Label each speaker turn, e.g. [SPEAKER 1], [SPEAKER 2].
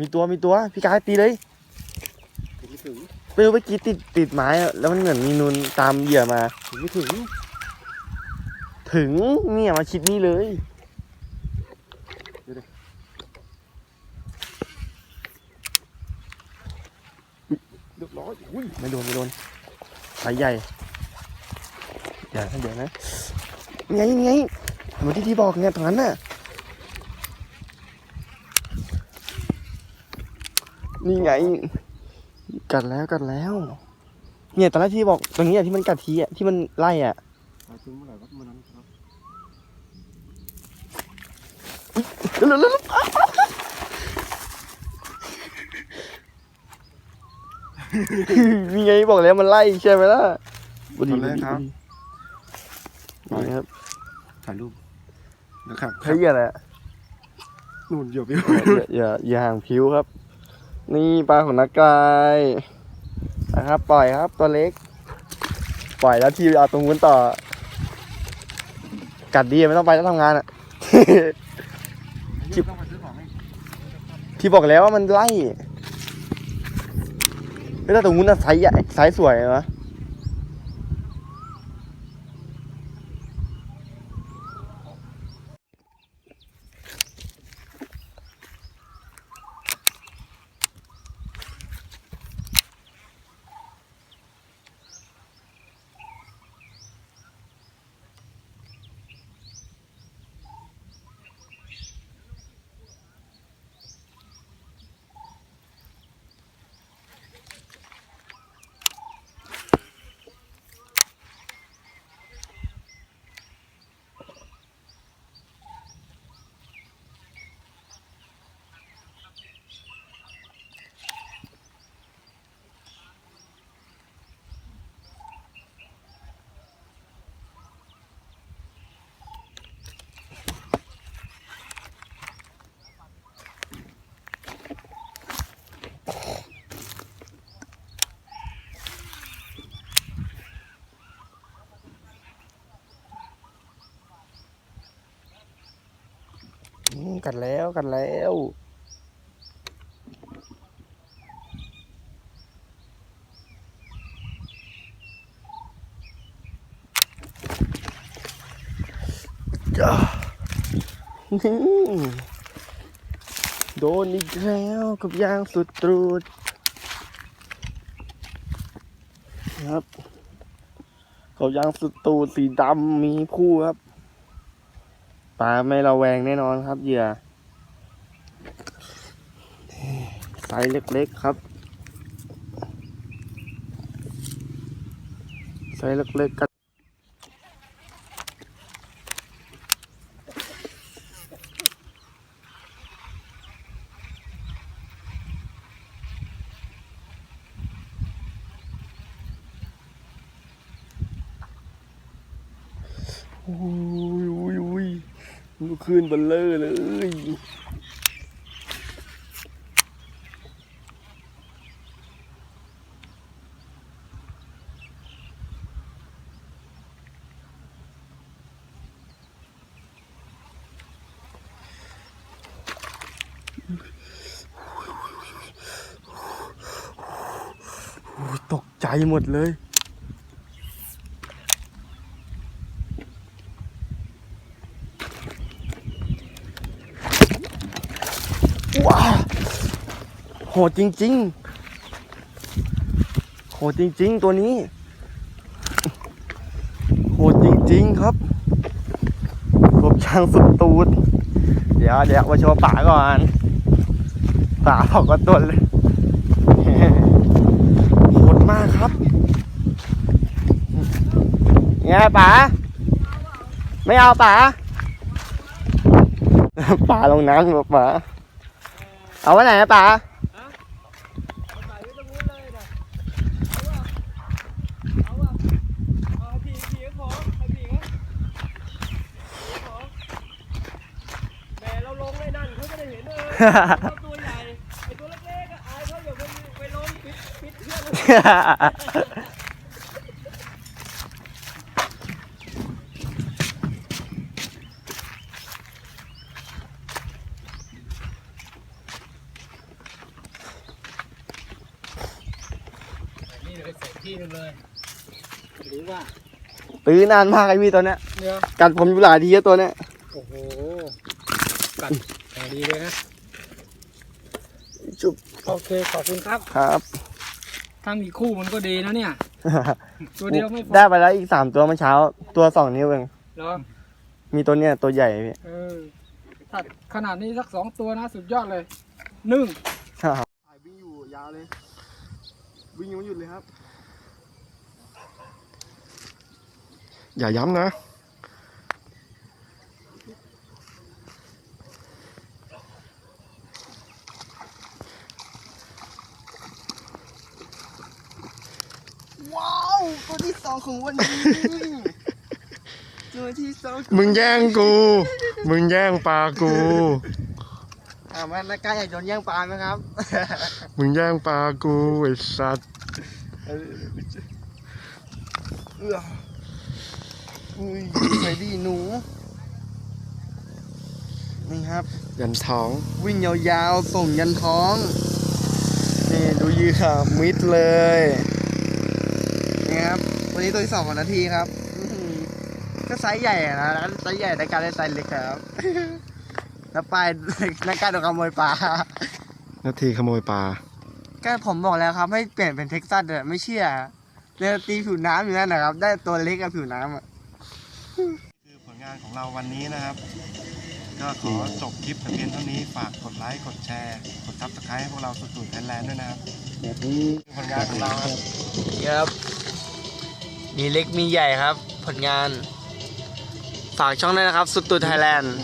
[SPEAKER 1] มีตัวมีตัว พี่กายตีเลย
[SPEAKER 2] ถึงไม่ถึง
[SPEAKER 1] ไปดูเมื่อกี้ติดติดไม้อะแล้วมันเหมือนมีนูนตามเหยื่อมา
[SPEAKER 2] ถึงไม่ถึง
[SPEAKER 1] ถึงเนี่ยมาชิดนี่เลย
[SPEAKER 2] เรียบร้อยอุ้ย
[SPEAKER 1] ไม่โดนไม่โดนสายใหญ่เดี๋ยวนะเดี๋ยวนะไงไงเหมือนที่ที่บอกไงตรงนั้นน่ะ นี่ไง กัดแล้วกัดแล้ว เนี่ยตอนแรกที่บอกตรงนี้อะที่มันกัดทีอะที่มันไล่อะ
[SPEAKER 2] ตายถึงเมื่อไหร่วะเมื่อนั้นครับ
[SPEAKER 1] เร็วเร็วนี่ไงบอกแล้วมันไล่ใช่ไหมล่ะบุรีบุรีบุรีครับ
[SPEAKER 2] ถ่ายรูปนะครับ
[SPEAKER 1] ใช้เหยื่ออะไรอะ
[SPEAKER 2] นู่นเหยียบไป
[SPEAKER 1] อย่าอย่าอย่าห่างผิวครับ นี่ปลาของนักกายนะครับ ปล่อยครับตัวเล็ก ปล่อยแล้วทีเอาตรงนู้นต่อ กัดดีไม่ต้องไปแล้วทำงานอะ
[SPEAKER 2] ที่
[SPEAKER 1] ที่บอกแล้วว่ามันไล่ไม่แต่ตรงนู้นนะไซส์ใหญ่ไซส์สวยนะ กัดแล้วกัดแล้วจ้าโดนอีกแล้วกับยางสุดตรูดครับกับยางสุดตรูดสีดำมีคู่ครับ ปลาไม่ระแวงแน่นอนครับ เหยื่อไซส์เล็กๆครับไซส์เล็กๆกันอุ้ยอุ้ยอุ้ย มันขึ้นเบัลเลอร์เลยตกใจหมดเลย ว้าวโห ดจริง ๆ โหดจริง ๆ ตัวนี้ โหดจริง ๆ ครับกบช่างสุดตูด เดี๋ยวเดี๋ยวมาโชว์ป่าก่อนป่าบอกว่าตัวเลยโหดมากครับไงป๋าไม่เอาป๋าป๋าลงน้ำบอป๋าเอาไว้ไหนอะป๋า
[SPEAKER 3] ตัวใหญ่ไอตัวเล็กๆอะอายเขาอย่าไปไปล้มปิดปิดเพื่อนนี่เดี๋ย
[SPEAKER 1] ว
[SPEAKER 3] ไปใส่ที่นึงเลยหรือว่า
[SPEAKER 1] ตื้อนานมากไอพี่ตัวเนี้ยกัดผมอยู่หลายทีแล้วตัวเนี้ย
[SPEAKER 3] โอ้โหกัดดีเลยนะ
[SPEAKER 1] จุบ
[SPEAKER 3] โอเคขอบคุณครับ
[SPEAKER 1] ครับ
[SPEAKER 3] ถ้ามีคู่มันก็ดีนะเนี่ย ตัวเดียวไม่พอ
[SPEAKER 1] ได้ไปแล้วอีกสามตัวเมื่อเช้า ตัวสองนิ้วเอง
[SPEAKER 3] เหรอ
[SPEAKER 1] มีตัวเนี้ยตัวใหญ่พี่
[SPEAKER 3] เออถ้าขนาดนี้สักสองตัวนะ สุดยอดเลยนึ่ง
[SPEAKER 1] ถ่ายวิ่งอยู่ยาวเลย วิ่งยังไม่หยุดเลยครับ
[SPEAKER 2] อย่าย้ำนะ
[SPEAKER 1] ว้าวตัวที่สอง ของวันนี้ตัวที่สอง
[SPEAKER 2] มึงแย่งกู มึงแย่งปลากู
[SPEAKER 1] อ่ามันนักกล้าอยากโดนแย่งปลาไหมครับ
[SPEAKER 2] มึงแย่งปลากูไอ้สัตว์
[SPEAKER 1] เอออุ้ยไหนดีหนูนี่ครับ
[SPEAKER 2] ยันท้อง
[SPEAKER 1] วิ่งยาวๆ ส่งยันท้อง นี่ดูยือค่ะมิดเลย นี่ครับ วันนี้ตัวที่สองของนาทีครับอื้อหือก็ไซส์ใหญ่อะนะแล้วไซส์ใหญ่ในการเล่นไซส์เล็กครับ แล้วปลายนักการโดนขโมยปลา
[SPEAKER 2] นาทีขโมยปลา
[SPEAKER 1] ก็ผมบอกแล้วครับให้เปลี่ยนเป็นเท็กซัสเถอะไม่เชื่อเรือตีผิวน้ำอยู่นั่นนะครับ ได้ตัวเล็กกับผิวน้ำอะ
[SPEAKER 2] คือผลงานของเราวันนี้นะครับ ก็ขอจบคลิปแต่เพียงเท่านี้ฝากกดไลค์กดแชร์กดซับสไครต์ให้พวกเราสุดๆไทยแลนด์ด้วยนะครับคือผลงานของเราครับ
[SPEAKER 1] ครับ มีเล็กมีใหญ่ครับ ผลงาน ฝากช่องด้วยนะครับ สุดตุไทยแลนด์